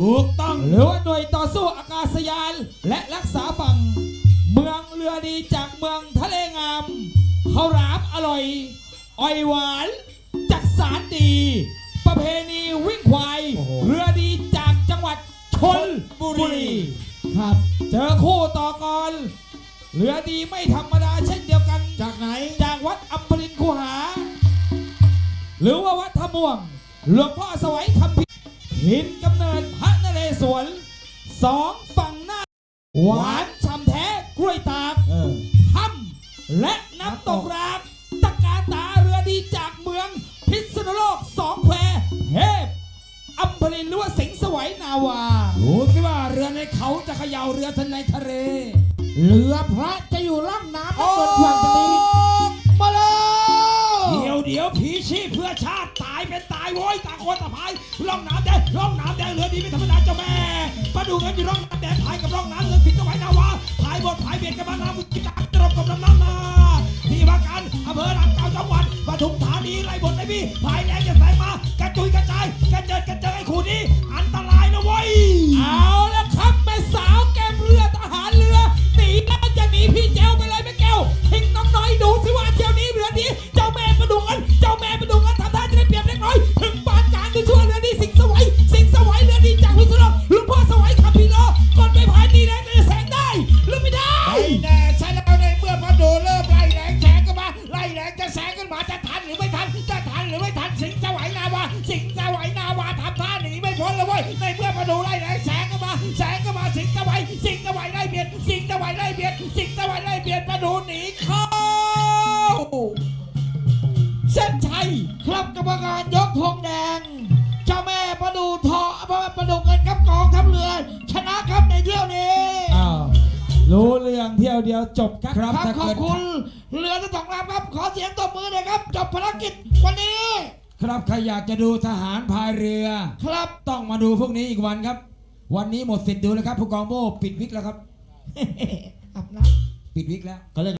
ถูกต้องหรือว่าหน่วยต่อสู้อากาศยาน และรักษาฝั่ง เมืองเรือดีจากเมืองทะเลงามข้าวหลามอร่อยอ้อยหวาน จักสารดี ประเพณีวิ่งควาย โอ้โห เรือดีจากจังหวัดชนบุรี ครับ เจอคู่ต่อกรเรือดีไม่ธรรมดาเช่นเดียวกัน จากไหน จากวัดอัมพรินทร์คูหา หรือว่าวัดท่าม่วง หลวงพ่อสวัยคำพิหินกำเนิดพระน เรศวรสองฝั่งหน้า หวานฉ่ำแท้กล้วยตากเออถ้ำและน้ำตกรากตะการตาเรือดีจากเมือง พิษณุโลกสองแควเทพอัมพรินทร์หรือว่าสิงห์สวัยนาวา ดูสิว่าเรือในเขาจะเขย่าเรือทะในทะเล เรือพระจะอยู่ล่องน้ำโอ้บนฝั่งตะลีมาเลยเดี๋ยวเดี๋ยวผีชีพเพื่อชาติตายเป็นตายโว้ยต่างคนต่างพายร่องน้ำแดงร่องน้ำแดงเรือดีไม่ธรรมดาเจ้าแม่ประดูกันอยู่ร่องน้ำแดงพายกับร่องน้ำเรือสิงห์สวัยนาวาพายบนพายเบียดกันมาน้ำมุกิจากตรบกับลำน้ำนาที่ว่าการอำเภอลำเก่าจังหวัดปทุมธานีไรบนไรพี่พายแรงจะแสงมากระจุยกระจายกระเจิดกระเจิงไอ้คู่นี้ อันตรายนะเว้ย วยสิงห์สวัยเรือดีจากพิษณุโลกหลวงพ่อสวัยขับพีโลก่อนไปพายดีแรงจะแสงได้หรือไม่ได้ไอ้แน่ใช่แล้วในเมื่อพระดูเริ่มไล่แรงแสงกันมาไล่แรงจะแสงกันมาจะทันหรือไม่ทันจะทันหรือไม่ทันสิงห์จะไหวนาวาสิงห์จะไหวนาวาทำท่าหนีไม่พ้นเลยเว้ยในเมื่อพระดูไล่แรงแสงกันมาแสงกันมาสิงห์จะไหวสิงห์จะไหวไล่เบียดสิงห์จะไหวไล่เบียดสิงห์จะไหวไล่เบียดพระดูหนีเข้าเส้นชัยครับกรรมการยกธงแดง จ้าแม่ประดูทอพระประดูเงินครับกองทัพเรือ ชนะครับในเที่ยวนี้อ้าวรู้เรื่องเที่ยวเดียวจบครับครับครับถ้าขอเกิบดคุณเรือทั้งสองลำครับ ขอเสียงตบมือหน่อยครับ จบภารกิจวันนี้ ครับใครอยากจะดูทหารพายเรือ ครับต้องมาดูพวกนี้อีกวันครับ วันนี้หมดสิทธิ์ดูแล้วครับผู้กองโบ้ปิดวิกแล้วครับอาบน้ำปิดวิกแล้วก็เลย